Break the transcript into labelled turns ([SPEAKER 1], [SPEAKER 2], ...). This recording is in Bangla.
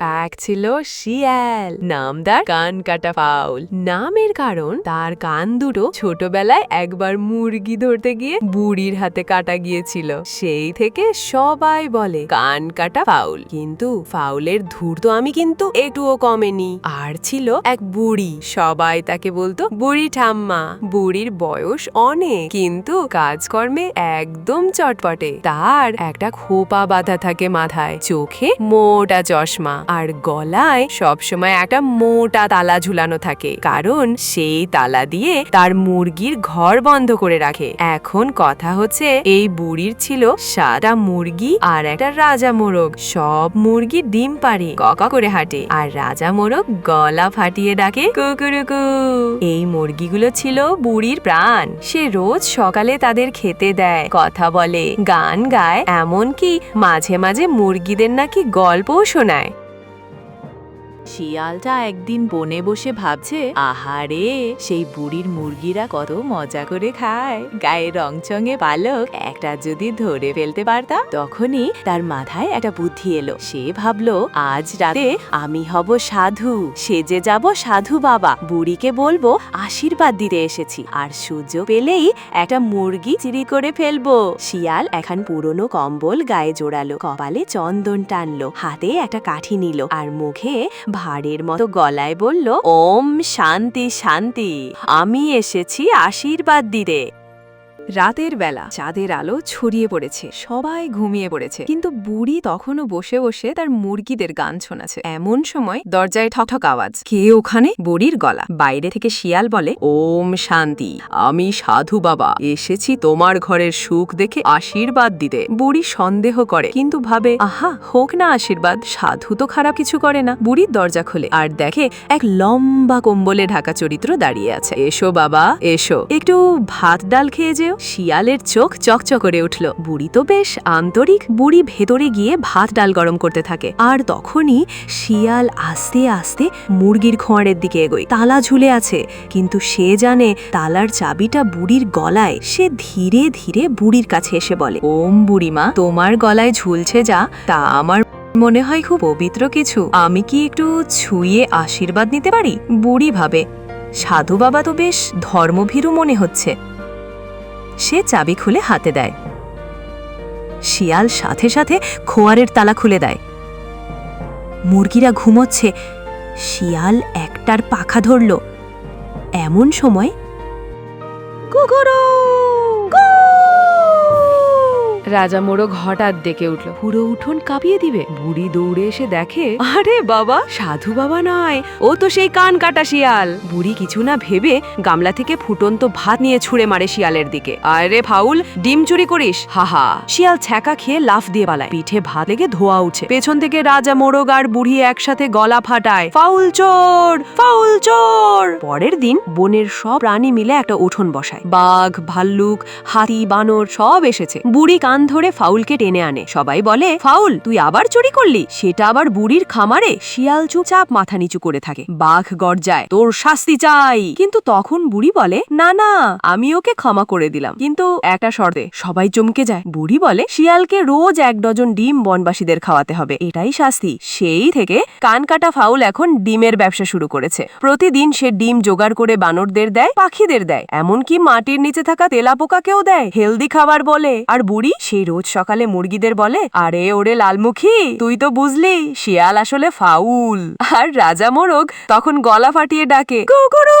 [SPEAKER 1] এক ছিল শিয়াল। নামদার কান কাটা ফাউল। নামের কারণ, তার কান দুটো ছোটবেলায় একবার মুরগি ধরতে গিয়ে বুড়ির হাতে কাটা গিয়েছিল। সেই থেকে সবাই বলে কান কাটা ফাউল। কিন্তু ফাউলের ধূর তো আমি কিন্তু একটুও কমেনি। আর ছিল এক বুড়ি। সবাই তাকে বলতো, বুড়ি ঠাম্মা, বুড়ির বয়স অনেক, কিন্তু কাজকর্মে একদম চটপটে। তার একটা খোপা বাঁধা থাকে মাথায়। চোখে মোটা চশমা। আর গলায় সবসময় একটা মোটা তালা ঝুলানো থাকে। কারণ সেই তালা দিয়ে তার মুরগির ঘর বন্ধ করে রাখে। এখন কথা হচ্ছে, এই বুড়ির ছিল সাদা মুরগি আর একটা রাজা মোরগ। সব মুরগি ডিম পারে কক করে হাঁটে। আর রাজা মোরগ গলা ফাটিয়ে ডাকে, কুকুরুকু! এই মুরগিগুলো ছিল বুড়ির প্রাণ। সে রোজ সকালে তাদের খেতে দেয়, কথা বলে, গান গায়। এমনকি মাঝে মাঝে মুরগিদের নাকি গল্পও শোনায়।
[SPEAKER 2] শিয়ালটা একদিন বনে বসে ভাবছে আহারে সেই বুড়ির মুরগিরা কত মজা করে খায়। গায়ে রংচঙে পালক, একটা যদি ধরে ফেলতে পারতাম। তখনই তার মাথায় একটা বুদ্ধি এলো। সে ভাবলো, আজ রাতে আমি হব সাধু, সেজে যাব সাধু বাবা। বুড়িকে বলব, আশীর্বাদ দিতে এসেছি। আর সুযোগ পেলেই একটা মুরগি চিরি করে ফেলব। শিয়াল এখন পুরনো কম্বল গায়ে জোড়ালো। কপালে চন্দন টানলো। হাতে একটা কাঠি নিল। আর মুখে ভাড়ের মতো গলায় বলল ওম শান্তি শান্তি। আমি এসেছি আশীর্বাদ দিতে।
[SPEAKER 1] রাতের বেলা চাঁদের আলো ছড়িয়ে পড়েছে, সবাই ঘুমিয়ে পড়েছে। কিন্তু বুড়ি তখনও বসে বসে তার মুরগিদের গান শোনাছে এমন সময় দরজায় ঠকঠক আওয়াজ। কে ওখানে? বুড়ির গলা। বাইরে থেকে শিয়াল বলে, ওম শান্তি, আমি সাধু বাবা। এসেছি তোমার ঘরের সুখ দেখে আশীর্বাদ দিতে। বুড়ি সন্দেহ করে, কিন্তু ভাবে, আহা, হোক না আশীর্বাদ, সাধু তো খারাপ কিছু করে না। বুড়ির দরজা খোলে আর দেখে এক লম্বা কম্বলে ঢাকা চরিত্র দাঁড়িয়ে আছে। এসো বাবা, এসো। একটু ভাত ডাল খেয়ে যেও। শিয়ালের চোখ চকচক করে উঠল। বুড়ি তো বেশ আন্তরিক, বুড়ি ভেতরে গিয়ে ভাত ডাল গরম করতে থাকে। আর তখনই শিয়াল আস্তে আস্তে মুরগির খোঁয়ারের দিকে এগোয়। তালা ঝুলে আছে, কিন্তু সে জানে তালার চাবিটা বুড়ির গলায়। সে ধীরে ধীরে বুড়ির কাছে এসে বলে, ওম বুড়িমা, তোমার গলায় ঝুলছে যা, তা আমার মনে হয় খুব পবিত্র কিছু। আমি কি একটু ছুঁয়ে আশীর্বাদ নিতে পারি? বুড়ি ভাবে, সাধু বাবা তো বেশ ধর্মভীরু মনে হচ্ছে। সে চাবি খুলে হাতে দেয়। শিয়াল সাথে সাথে খোয়ারের তালা খুলে দেয়। মুরগিরা ঘুমোচ্ছে। শিয়াল একটার পাখা ধরল। এমন সময় কুকুরু! রাজা মোরগ হঠাৎ ডেকে উঠল। পুরো উঠোন কাঁপিয়ে দিবে। বুড়ি দৌড়ে এসে দেখে, আরে বাবা, সাধু বাবা নয়, ও তো সেই কান কাটা শিয়াল। বুড়ি কিছু না ভেবে গামলা থেকে ফুটন্ত ভাত নিয়ে ছুঁড়ে মারে শিয়ালের দিকে। আরে ফাউল, ডিম চুরি করিস? হাহা শিয়াল ছ্যাঁকা খেয়ে লাফ দিয়ে পালায়। পিঠে ভাত লেগে ধোয়া উঠে। পেছন থেকে রাজা মোরগ আর বুড়ি একসাথে গলা ফাটায়। ফাউল চোর ফাউল চোর! পরের দিন বনের সব প্রাণী মিলে একটা উঠোন বসায়। বাঘ, ভাল্লুক, হাতি, বানর সব এসেছে। বুড়ি কান ধরে ফাউলকে টেনে আনে। সবাই বলে, ফাউল, তুই আবার চুরি করলি? সেটা আবার বুড়ির খামারে? শিয়াল চুপচাপ মাথা নিচু করে থাকে। বাঘ গর্জায়, তোর শাস্তি চাই! কিন্তু তখন বুড়ি বলে, না না, আমি ওকে ক্ষমা করে দিলাম। কিন্তু একটা শর্তে, সবাই চমকে যায়। বুড়ি বলে, শিয়ালকে রোজ এক ডজন ডিম বনবাসীদের খাওয়াতে হবে। এটাই শাস্তি। সেই থেকে কান কাটা ফাউল এখন ডিমের ব্যবসা শুরু করেছে। প্রতিদিন সে ডিম জোগাড় করে বানরদের দেয়, পাখিদের দেয়। এমনকি মাটির নিচে থাকা তেলাপোকাকেও দেয়। হেলদি খাবার বলে। আর বুড়ি সেই রোজ সকালে মুরগিদের বলে, আরে ওরে লালমুখী, তুই তো বুঝলি, শিয়াল আসলে ফাউল। আর রাজা মোরগ তখন গলা ফাটিয়ে ডাকে, কুকুরু